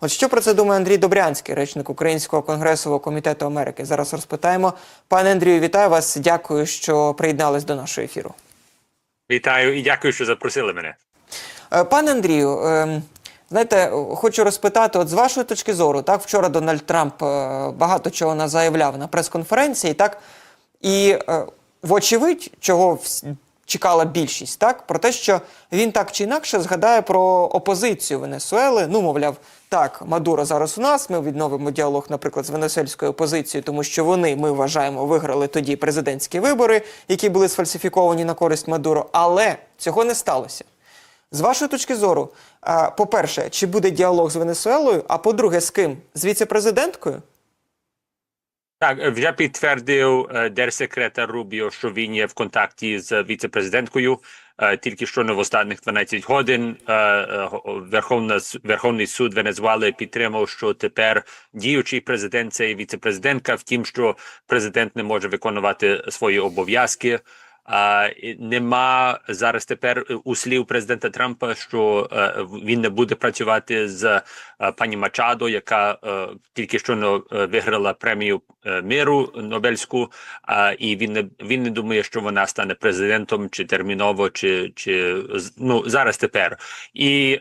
От що про це думає Андрій Добрянський, речник Українського конгресового комітету Америки? Зараз розпитаємо. Пане Андрію, вітаю вас. Дякую, що приєднались до нашого ефіру. Вітаю і дякую, що запросили мене. Е, Пане Андрію, ем, знаєте, хочу розпитати, от з вашої точки зору, так, вчора Дональд Трамп е, багато чого заявляв на прес-конференції, так, і е, вочевидь, чого чекала більшість, так, про те, що він так чи інакше згадає про опозицію Венесуели. Ну, мовляв, так, Мадуро зараз у нас, ми відновимо діалог, наприклад, з венесуельською опозицією, тому що вони, ми вважаємо, виграли тоді президентські вибори, які були сфальсифіковані на користь Мадуро, але цього не сталося. З вашої точки зору, по-перше, чи буде діалог з Венесуелою? А по-друге, з ким? З віце-президенткою? Так, е, вже підтвердив е, держсекретар Рубіо, що він є в контакті з віцепрезиденткою. Е, Тільки що не в останніх 12 годин го- Верховна Верховний суд Венезуели підтримав, що тепер діючий президент це віцепрезидентка. Втім, що президент не може виконувати свої обов'язки. А нема зараз тепер е, у слів президента Трампа, що е, він не буде працювати з е, пані Мачадо, яка тільки що виграла премію миру Нобельську. І він не він не думає, що вона стане президентом чи терміново, чи чи ну зараз тепер. І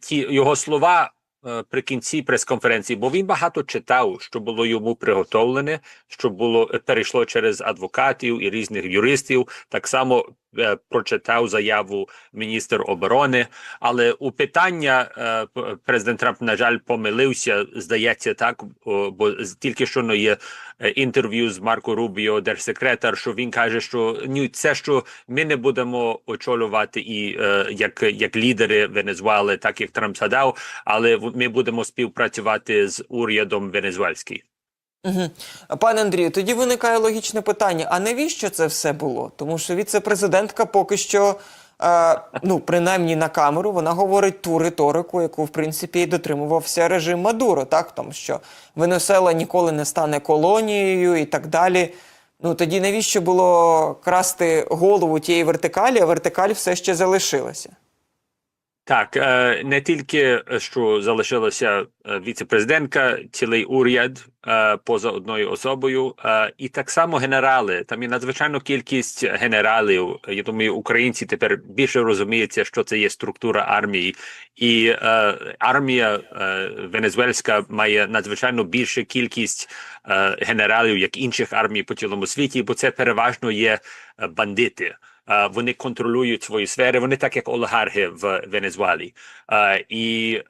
ті його слова. Е, При кінці прес-конференції, бо він багато читав, що було йому приготовлене, що було е, перейшло через адвокатів і різних юристів. Так само е, прочитав заяву міністр оборони. Але у питання е, президент Трамп, на жаль, помилився. Здається, так бо тільки що ну, є е, інтерв'ю з Марко Рубіо, держсекретар, що він каже, що ні, це що ми не будемо очолювати і як, як лідери Венесуели, так як Трамп згадав, але ми будемо співпрацювати з урядом венесуельським. Угу. Пане Андрію, тоді виникає логічне питання: а навіщо це все було? Тому що віце-президентка поки що, е, ну, принаймні на камеру, вона говорить ту риторику, яку, в принципі, і дотримувався режим Мадуро, так? Тому що Венесуела ніколи не стане колонією і так далі. Ну тоді навіщо було красти голову тієї вертикалі, а вертикаль все ще залишилася? Так, е, не тільки е, що залишилася е, віце-президентка, цілий уряд поза одною особою, і так само генерали. Там є надзвичайна кількість генералів. Я думаю, українці тепер більше розуміються, що це є структура армії, і армія венесуельська має надзвичайно більшу кількість генералів, як інших армій по цілому світі, бо це переважно є бандити. Вони контролюють свої сфери, вони так як олігархи в Венесуелі. Е, І,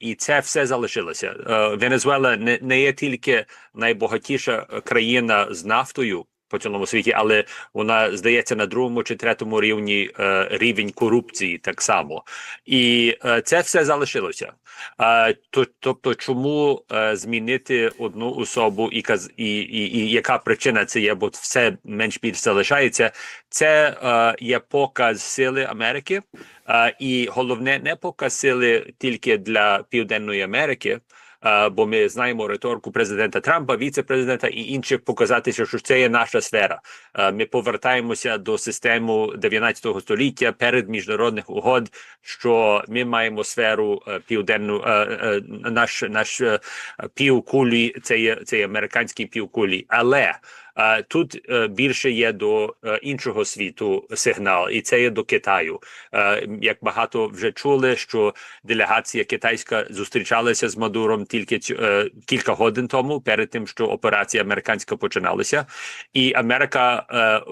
і це все залишилося. Венезуела не, не є тільки найбагатіша країна з нафтою по цілому світі, але вона здається на другому чи третьому рівні е, рівень корупції так само. І е, це все залишилося. Е, то, тобто, чому е, змінити одну особу і, і, і, і яка причина це є, бо все менш більш залишається. Це е, є показ сили Америки, е, і головне не показ сили тільки для Південної Америки. Е, Бо ми знаємо риторику президента Трампа, віце-президента і інших показатися, що це є наша сфера. Е, Ми повертаємося до системи 19 століття перед міжнародних угод, що ми маємо сферу е, південну, наш наш півкулі, це є це є американські півкулі, але тут е, більше є до е, іншого світу сигнал, і це є до Китаю. Е, Як багато вже чули, що делегація китайська зустрічалася з Мадуром тільки кілька годин тому, перед тим, що операція американська починалася, і Америка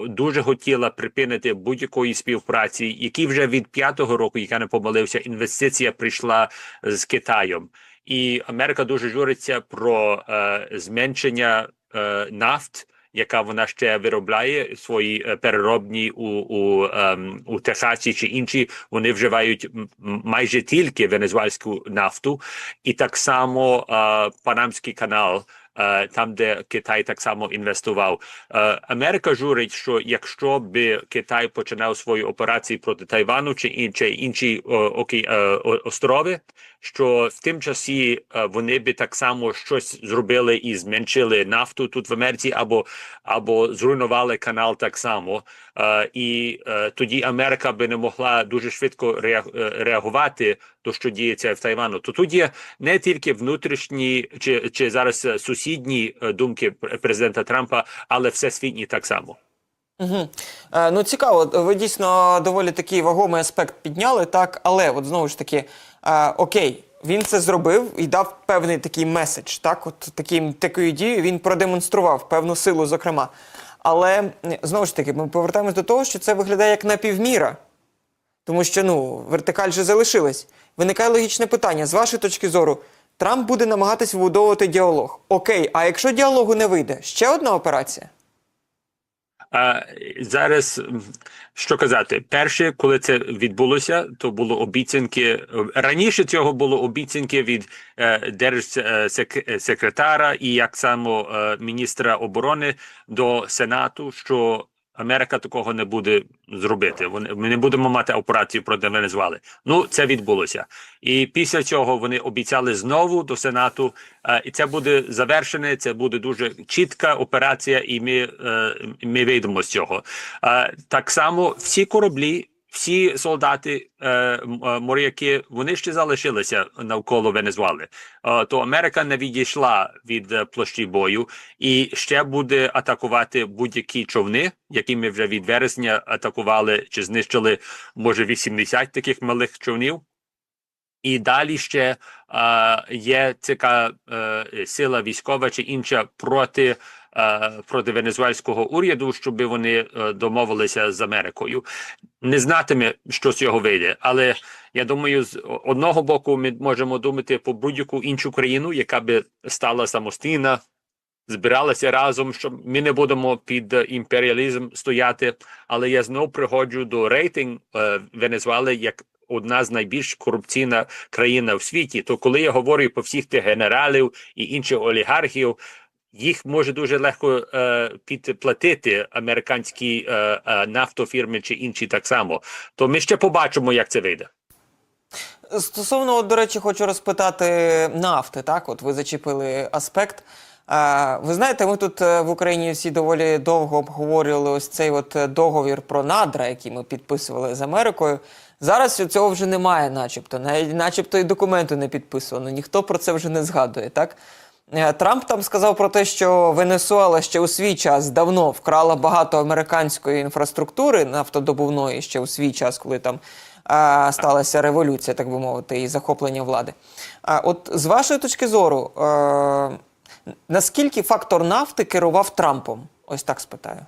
дуже хотіла припинити будь-якої співпраці, які вже від п'ятого року, яка не помилився, інвестиція прийшла з Китаєм. І Америка дуже журиться про е, зменшення е, нафт, яка вона ще виробляє свої е, переробні у, у, ем, у Техасі чи інші. Вони вживають майже тільки венезуальську нафту, і так само е, Панамський канал. Е, там, де Китай так само інвестував. Е, Америка журить, що якщо би Китай починав свої операції проти Тайвану чи інші інші е, острови, що в тим часі вони би так само щось зробили і зменшили нафту тут в Америці, або або зруйнували канал так само. І тоді Америка би не могла дуже швидко реагувати то, що діється в Тайвану. То тут є не тільки внутрішні чи, чи зараз сусідні е, думки президента Трампа, але всесвітні так само. Угу. Е, ну цікаво, ви дійсно доволі такий вагомий аспект підняли, так, але от знову ж таки, е, окей, він це зробив і дав певний такий меседж, так, от таким, такою дією він продемонстрував певну силу, зокрема. Але знову ж таки, ми повертаємось до того, що це виглядає як напівміра. Тому що ну, вертикаль же залишилась. Виникає логічне питання: з вашої точки зору, Трамп буде намагатись вибудовувати діалог. Окей, а якщо діалогу не вийде, ще одна операція? А зараз що казати, перше, коли це відбулося, то було обіцянки раніше. Цього було обіцянки від е, держсекретара і як само е, міністра оборони до сенату, що Америка такого не буде зробити. Вони ми не будемо мати операцію проти Венезуели. Ну це відбулося, і після цього вони обіцяли знову до сенату, е, і це буде завершене. Це буде дуже чітка операція, і ми, е, ми вийдемо з цього. Е, так само всі кораблі. Всі солдати, е, е, моряки, вони ще залишилися навколо Венесуели. Е, то Америка не відійшла від е, площі бою і ще буде атакувати будь-які човни, які ми вже від вересня атакували чи знищили, може 80 таких малих човнів. І далі ще е, є така е, сила військова чи інша проти, проти венесуельського уряду, щоб вони е, домовилися з Америкою. Не знатиме, що з цього вийде, але я думаю, з одного боку ми можемо думати про будь-яку іншу країну, яка би стала самостійна, збиралася разом, що ми не будемо під е, імперіалізм стояти. Але я знов приходжу до рейтинг е, Венесуели як одна з найбільш корупційна країна в світі. То коли я говорю про всіх тих генералів і інших олігархів. Їх може дуже легко е, підплатити американські е, е, нафтофірми чи інші так само. То ми ще побачимо, як це вийде. Стосовно, от, до речі, хочу розпитати нафти. Так, от ви зачепили аспект. Е, ви знаєте, ми тут е, в Україні всі доволі довго обговорювали ось цей от договір про надра, який ми підписували з Америкою. Зараз цього вже немає, начебто. Навіть начебто і документу не підписано. Ніхто про це вже не згадує, так? Е, Трамп там сказав про те, що Венесуела ще у свій час давно вкрала багато американської інфраструктури нафтодобувної ще у свій час, коли там а, сталася революція, так би мовити, і захоплення влади. А от з вашої точки зору, а, наскільки фактор нафти керував Трампом? Ось так спитаю.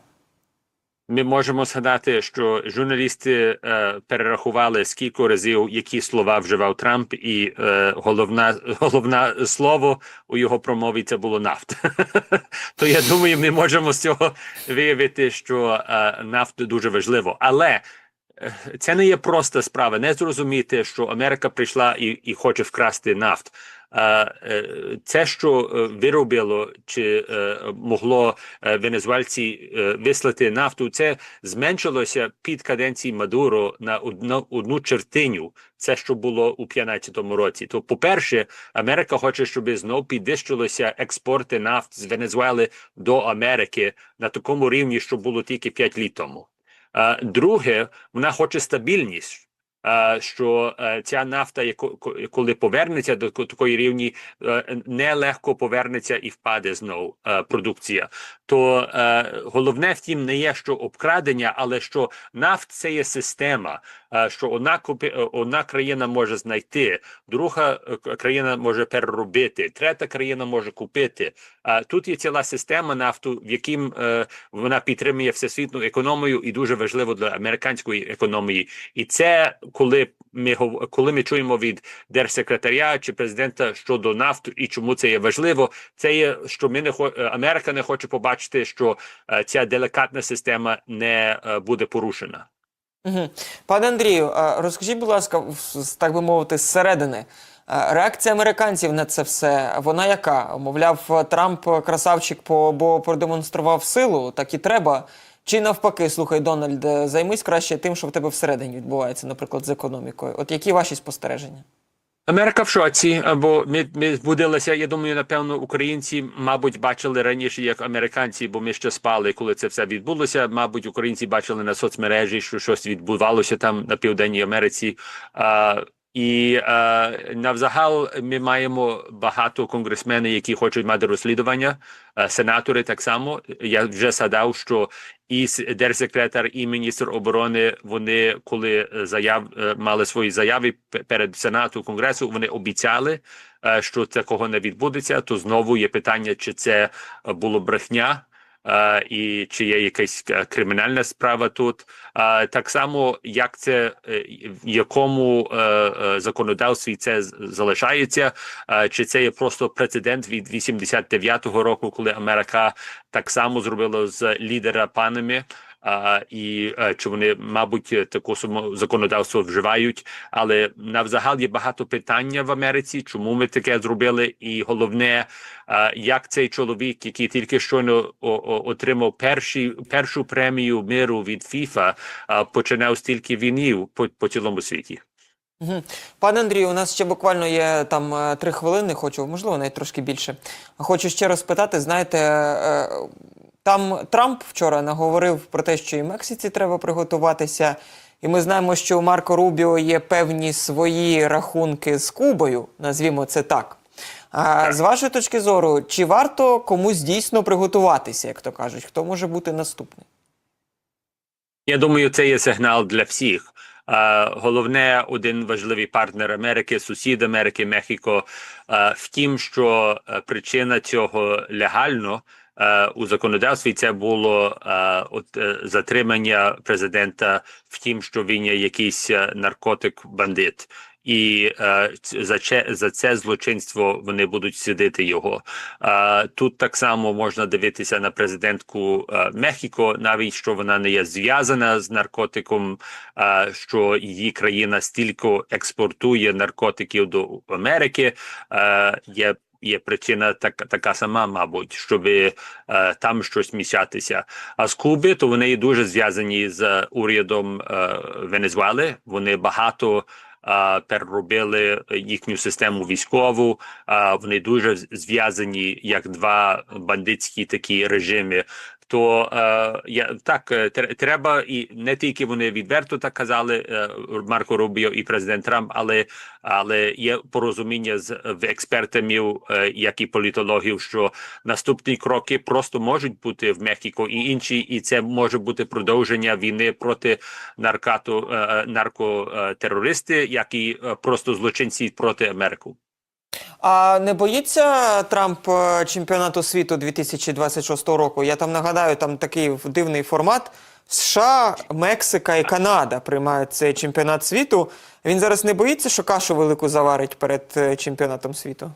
Ми можемо згадати, що журналісти е, перерахували скільки разів, які слова вживав Трамп, і е, головна головне слово у його промові це було нафта. То я думаю, ми можемо з цього виявити, що е, нафта дуже важливо. Але е, це не є проста справа. Не зрозуміти, що Америка прийшла і, і хоче вкрасти нафт. Е, Це, що е, виробило чи е, могло венесуельці е, вислати нафту, це зменшилося під каденції Мадуро на одну, одну чертиню. Це що було у 15-му році. То, по-перше, Америка хоче, щоб знов підвищилося експорти нафт з Венесуели до Америки на такому рівні, що було тільки 5 літ тому. Друге, вона хоче стабільність. Е, Що е, ця нафта, коли повернеться до такої рівні, е, нелегко повернеться і впаде знов е, продукція. То головне втім не є що обкрадення, але що нафт це є система, що одна одна країна може знайти, друга країна може переробити, третя країна може купити. Тут є ціла система нафту, в яким вона підтримує всесвітню економію і дуже важливо для американської економії. І це коли ми коли ми чуємо від держсекретаря чи президента щодо нафту і чому це є важливо, це є що ми не хо- е, Америка не хоче побачити, що е, ця делікатна система не е, буде порушена. Пане Андрію, розкажіть, будь ласка, так би мовити, зсередини. Реакція американців на це все, вона яка? Мовляв, Трамп красавчик, по- бо продемонстрував силу, так і треба. Чи навпаки, слухай, Дональд, займись краще тим, що в тебе всередині відбувається, наприклад, з економікою. От які ваші спостереження? Америка в шоці, бо ми, ми збудилися. Я думаю, напевно, українці, мабуть, бачили раніше, як американці, бо ми ще спали, коли це все відбулося. Мабуть, українці бачили на соцмережі, що щось відбувалося там на південній Америці. А, і а, навзагал ми маємо багато конгресменів, які хочуть мати розслідування. А, сенатори так само. Я вже згадав, що і держсекретар, і міністр оборони вони, коли е, заяв е, мали свої заяви перед сенату конгресу, вони обіцяли, е, що такого не відбудеться. То знову є питання, чи це е, було брехня. І чи є якась е, кримінальна справа тут? Так само, як це е, в якому е, законодавстві це залишається, чи це є просто прецедент від 89-го року, коли Америка так само зробила з лідера панами. А, і е, чи вони, мабуть, таке само законодавство вживають, але навзагал є багато питання в Америці, чому ми таке зробили, і головне, е, як цей чоловік, який тільки щойно отримав перші, першу премію миру від ФІФА, е, починав стільки війнів по, по цілому світі. Пане Андрію, у нас ще буквально є там е, три хвилини, хочу, можливо, навіть трошки більше. Хочу ще раз спитати, знаєте, е, там Трамп вчора наговорив про те, що і Мексиці треба приготуватися. І ми знаємо, що у Марко Рубіо є певні свої рахунки з Кубою, назвімо це так. А з вашої точки зору, чи варто комусь дійсно приготуватися, як то кажуть, хто може бути наступний? Я думаю, це є сигнал для всіх. Головне, один важливий партнер Америки, сусід Америки, Мехіко, в тім, що е, причина цього легально у законодавстві це було е, от, е, затримання президента в тім, що він є якийсь е, наркотик-бандит. І е, за, че, за це злочинство вони будуть судити його. Е, тут так само можна дивитися на президентку е, Мехіко, навіть що вона не є зв'язана з наркотиком, е, що її країна стільки експортує наркотиків до Америки. Е, є Є причина так, така сама, мабуть, щоб е, там щось мішатися. А з Куби, то вони дуже зв'язані з урядом е, Венесуели. Вони багато е, переробили їхню систему військову. Е, вони дуже зв'язані як два бандитські такі режими. То е, я так е, тр- треба і не тільки вони відверто так казали е, Марко Рубіо і президент Трамп, але але є порозуміння з в експертів, е, як і політологів, що наступні кроки просто можуть бути в Мехіко і інші, і це може бути продовження війни проти наркату е, наркотерористи, як і е, просто злочинці проти Америки. А не боїться Трамп е, чемпіонату світу 2026 року? Я там нагадаю, там такий дивний формат. США, Мексика і Канада приймають цей чемпіонат світу. Він зараз не боїться, що кашу велику заварить перед е, чемпіонатом світу?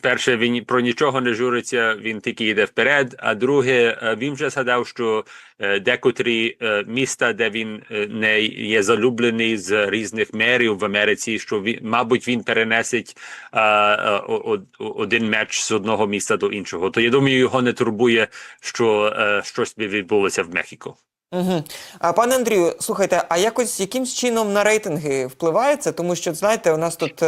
Перше, він про нічого не журиться, він тільки йде вперед. А друге, е, він вже згадав, що е, декотрі е, міста, де він не є залюблений з різних мерів в Америці, що він, мабуть, він перенесить один меч з одного міста до іншого. То я думаю, його не турбує, що щось би відбулося в Мехіко. Угу. А, пане Андрію, слухайте, а якось якимсь чином на рейтинги впливає це? Тому що, знаєте, у нас тут.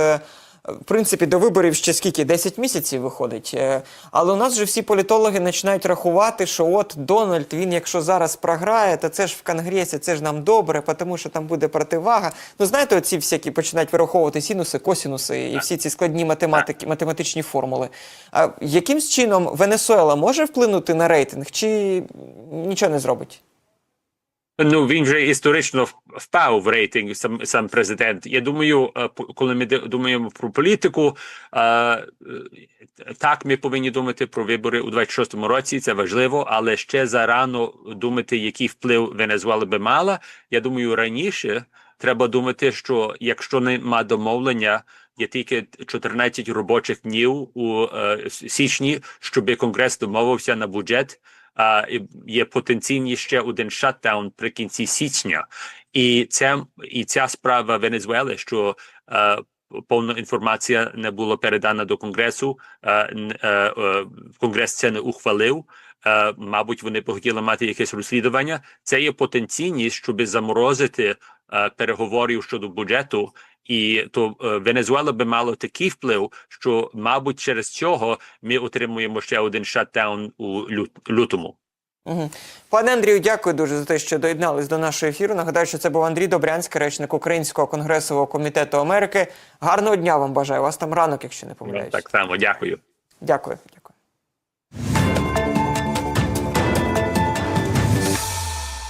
В принципі, до виборів ще скільки 10 місяців виходить. Е, Але у нас вже всі політологи починають рахувати, що от Дональд, він якщо зараз програє, то це ж в Конгресі, це ж нам добре, тому що там буде противага. Ну знаєте, оці всякі починають вираховувати синуси, косінуси і всі ці складні математики, математичні формули. А якимсь чином Венесуела може вплинути на рейтинг, чи нічого не зробить? Ну він вже історично впав в рейтинг сам сам президент. Я думаю, е, коли ми думаємо про політику, е, е, так ми повинні думати про вибори у 26-му році. Це важливо, але ще зарано думати, який вплив Венесуела би мала. Я думаю, раніше треба думати, що якщо нема домовлення. Є тільки 14 робочих днів у е, січні, щоб конгрес домовився на бюджет є потенційний ще один шатдаун при кінці січня, і це і ця справа Венесуели, що е, повна інформація не була передана до конгресу. Е, е, Конгрес це не ухвалив. Мабуть, вони б хотіли мати якесь розслідування. Це є потенційність, щоб заморозити переговорів щодо бюджету. І то е, Венезуела би мало такий вплив, що, мабуть, через цього ми отримуємо ще один шатдаун у лют- лютому. Угу. Пане Андрію, дякую дуже за те, що доєднались до нашого ефіру. Нагадаю, що це був Андрій Добрянський, речник Українського конгресового комітету Америки. Гарного дня вам бажаю. У вас там ранок, якщо не помиляюсь. Так само, дякую. Дякую.